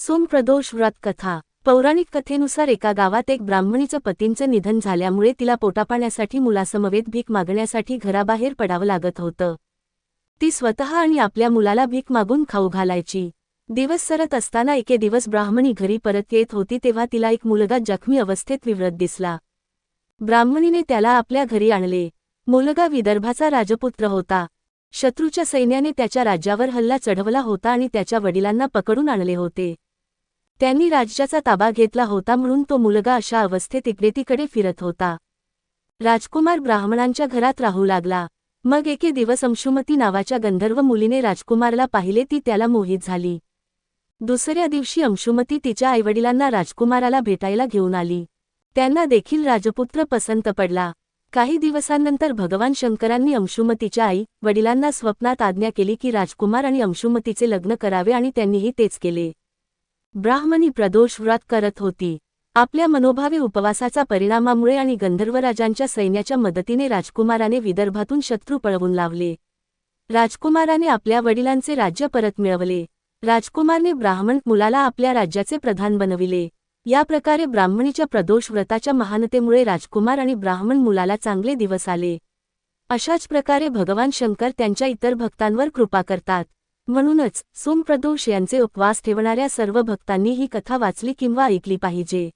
सोमप्रदोष व्रत कथा. पौराणिक कथेनुसार एका गावात एक ब्राह्मणीचं पतींचं निधन झाल्यामुळे तिला पोटापाण्यासाठी मुलासमवेत भीक मागण्यासाठी घराबाहेर पडावं लागत होतं. ती स्वतः आणि आपल्या मुलाला भीक मागून खाऊ घालायची. दिवस सरत असताना एके दिवस ब्राह्मणी घरी परत येत होती तेव्हा तिला एक मुलगा जखमी अवस्थेत विव्रत दिसला. ब्राह्मणीने त्याला आपल्या घरी आणले. मुलगा विदर्भाचा राजपुत्र होता. शत्रूच्या सैन्याने त्याच्या राज्यावर हल्ला चढवला होता आणि त्याच्या वडिलांना पकडून आणले होते. त्यांनी राज्याचा ताबा घेतला होता म्हणून तो मुलगा अशा अवस्थेत इकडेतिकडे फिरत होता. राजकुमार ब्राह्मणांच्या घरात राहू लागला. मग एके दिवस अंशुमती नावाच्या गंधर्व मुलीने राजकुमारला पाहिले ती त्याला मोहित झाली. दुसऱ्या दिवशी अंशुमती तिच्या आईवडिलांना राजकुमाराला भेटायला घेऊन आली. त्यांना देखील राजपुत्र पसंत पडला. काही दिवसांनंतर भगवान शंकरांनी अंशुमतीच्या आई वडिलांना स्वप्नात आज्ञा केली की राजकुमार आणि अंशुमतीचे लग्न करावे आणि त्यांनीही तेच केले. ब्राह्मणी प्रदोष व्रत करत होती. आपल्या मनोभावे उपवासाचा परिणामामुळे आणि गंधर्वराजांच्या सैन्याच्या मदतीने राजकुमाराने विदर्भातून शत्रू पळवून लावले. राजकुमाराने आपल्या वडिलांचे राज्य परत मिळवले. राजकुमारने ब्राह्मण मुलाला आपल्या राज्याचे प्रधान बनविले. या प्रकारे ब्राह्मणीच्या प्रदोष व्रताच्या महानतेमुळे राजकुमार आणि ब्राह्मण मुलाला चांगले दिवस आले. अशाच प्रकारे भगवान शंकर त्यांच्या इतर भक्तांवर कृपा करतात. म्हणूनच सोमप्रदोष यांचे उपवास ठेवणाऱ्या सर्व भक्तांनी ही कथा वाचली किंवा ऐकली पाहिजे.